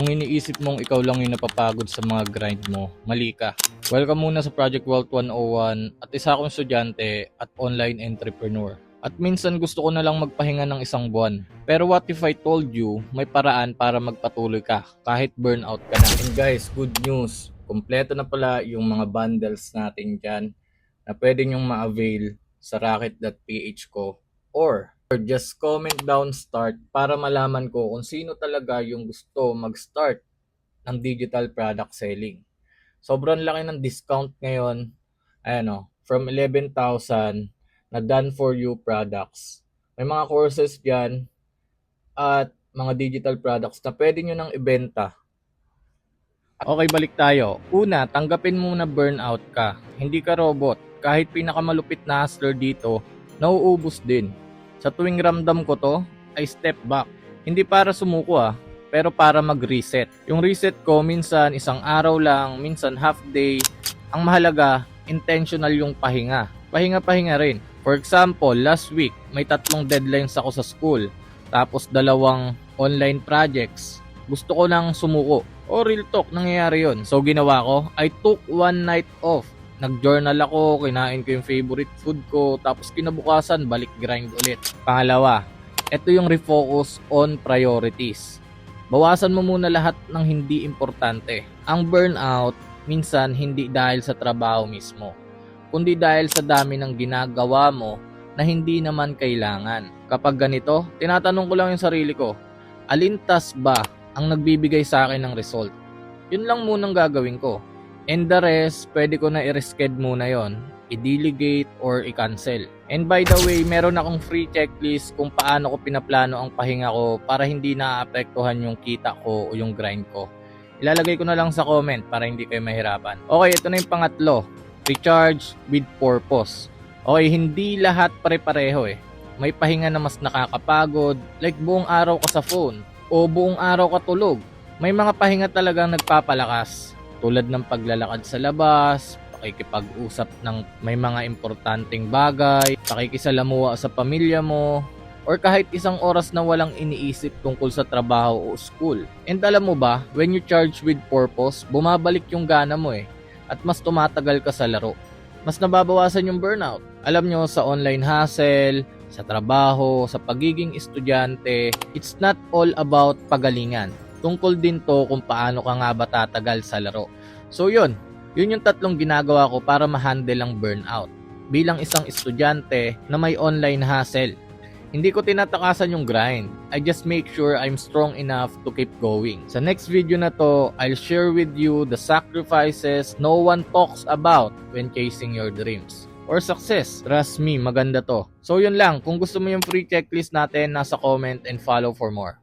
Kung iniisip mong ikaw lang yung napapagod sa mga grind mo, mali ka. Welcome muna sa Project Wealth 101 at isa akong estudyante at online entrepreneur. At minsan gusto ko na lang magpahinga ng isang buwan. Pero what if I told you, may paraan para magpatuloy ka kahit burnout ka na. And guys, good news. Kompleto na pala yung mga bundles natin dyan na pwede nyong ma-avail sa rocket.ph ko or or just comment down start para malaman ko kung sino talaga yung gusto mag-start ng digital product selling. Sobrang laki ng discount ngayon. Ayan o, from 11,000 na done for you products. May mga courses dyan at mga digital products na pwede nyo nang ibenta. Okay, balik tayo. Una, tanggapin mo na burnout ka. Hindi ka robot. Kahit pinakamalupit na hustler dito, nauubos din. Sa tuwing ramdam ko to, I step back. Hindi para sumuko ah, pero para mag-reset. Yung reset ko minsan isang araw lang, minsan half day. Ang mahalaga, intentional yung pahinga. Pahinga-pahinga rin. For example, last week, may tatlong deadlines ako sa school. Tapos dalawang online projects. Gusto ko nang sumuko. O real talk, nangyayari yon. So ginawa ko, I took one night off. Nag-journal ako, kinain ko yung favorite food ko, tapos kinabukasan, balik grind ulit. Pangalawa, ito yung refocus on priorities. Bawasan mo muna lahat ng hindi importante. Ang burnout, minsan hindi dahil sa trabaho mismo, kundi dahil sa dami ng ginagawa mo na hindi naman kailangan. Kapag ganito, tinatanong ko lang yung sarili ko, alintas ba ang nagbibigay sa akin ng result? Yun lang munang gagawin ko. And the rest, pwede ko na i-resched muna yon, i-delegate or i-cancel. And by the way, meron akong free checklist kung paano ko pinaplano ang pahinga ko para hindi naapektuhan yung kita ko o yung grind ko. Ilalagay ko na lang sa comment para hindi kayo mahirapan. Okay, ito na yung pangatlo. Recharge with purpose. Okay, hindi lahat pare-pareho eh. May pahinga na mas nakakapagod, like buong araw ka sa phone, o buong araw ka tulog. May mga pahinga talagang nagpapalakas, tulad ng paglalakad sa labas, pakikipag-usap ng may mga importanteng bagay, pakikisalamuha sa pamilya mo, or kahit isang oras na walang iniisip tungkol sa trabaho o school. And alam mo ba, when you charge with purpose, bumabalik yung gana mo eh, at mas tumatagal ka sa laro. Mas nababawasan yung burnout. Alam nyo, sa online hustle, sa trabaho, sa pagiging estudyante, it's not all about pagalingan. Tungkol din to kung paano ka nga ba tatagal sa laro. So yun, yun yung tatlong ginagawa ko para ma-handle ang burnout. Bilang isang estudyante na may online hustle, hindi ko tinatakasan yung grind. I just make sure I'm strong enough to keep going. Sa next video na to, I'll share with you the sacrifices no one talks about when chasing your dreams or success. Trust me, maganda to. So yun lang, kung gusto mo yung free checklist natin, nasa comment and follow for more.